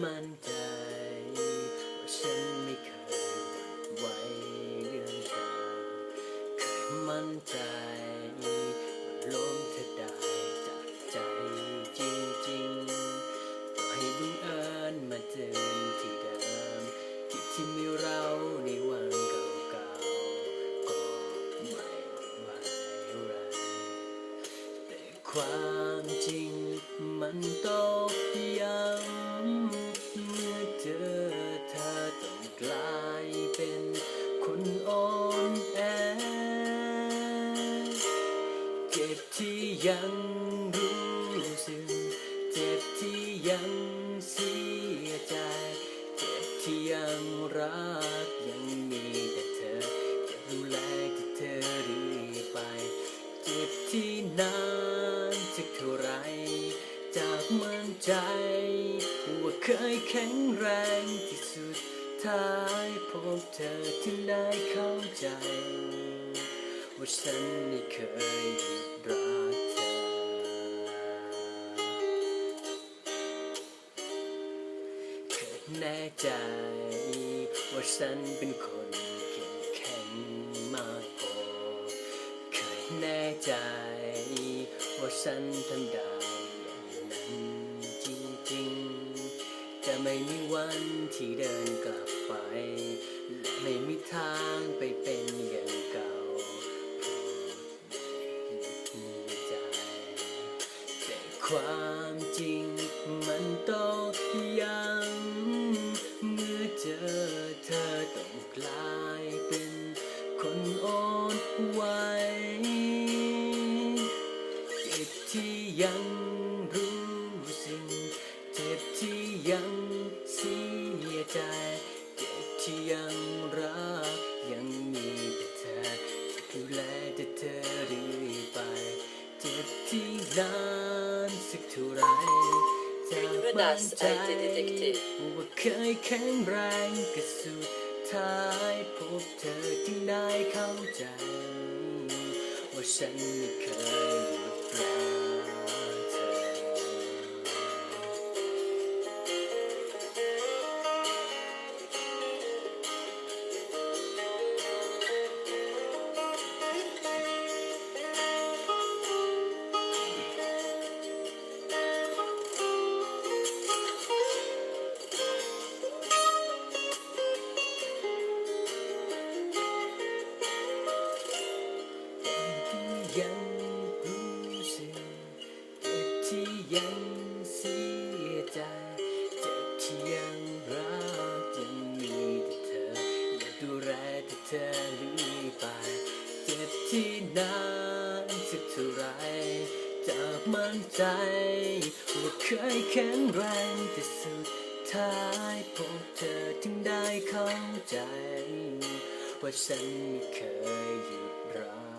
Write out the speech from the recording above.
มั่นใจว่าฉันไม่เคยหวั่นไหวเรื่องเธอเคยมั่นใจว่าล้มเธอได้จากใจจริงๆต่อให้บังเอิญมาเจอที่เดิมที่ที่มีเราในวันเก่าๆก็ไม่ว่าอะไรแต่ความจริงมันตอก ยังรู้สึก เจ็บที่ยังเสียใจ เจ็บที่ยังรักยังมีแต่เธอจะดูแลแต่เธอเรื่อยไป เจ็บที่นานสักเท่าไร จากมั่นใจว่าเคยแข็งแรงที่สุดท้ายพบเธอถึงได้เข้าใจ ว่าฉันไม่เคยหยุดรัก แน่ใจ ว่าฉันเป็นคนเข้มแข็งมากพอเคยแน่ใจ ว่าฉันทำได้อย่างนั้นจริงๆ จะไม่มีวันที่เดินกลับไปและไม่มีทางไปเป็นอย่างเก่าเพราะมีใจแต่ความจริงมันต้อง ที่ยังรู้สึกเจ็บที่ยังเสียใจ เจ็บที่ยังรัก ยังมีแต่เธอดูแลแต่เธอเรื่อยไป เจ็บที่นานสักเท่าไรจากมั่นใจว่าเคยแข็งแรงก็สุดท้ายพบเธอจึงได้เข้าใจ ว่าฉันไม่เคยหยุดรัก ยังรู้สึกเจ็บที่ยังเสียใจเจ็บที่ยังรักยังมีแต่เธออยากดูแลแต่เธอเรื่อไปเจ็บที่นานสักเท่าไรจากมั่นใจว่าเคยแข็งแรงแต่สุดท้ายพบเธอถึงได้เข้าใจ ว่าฉันไม่เคยหยุดรัก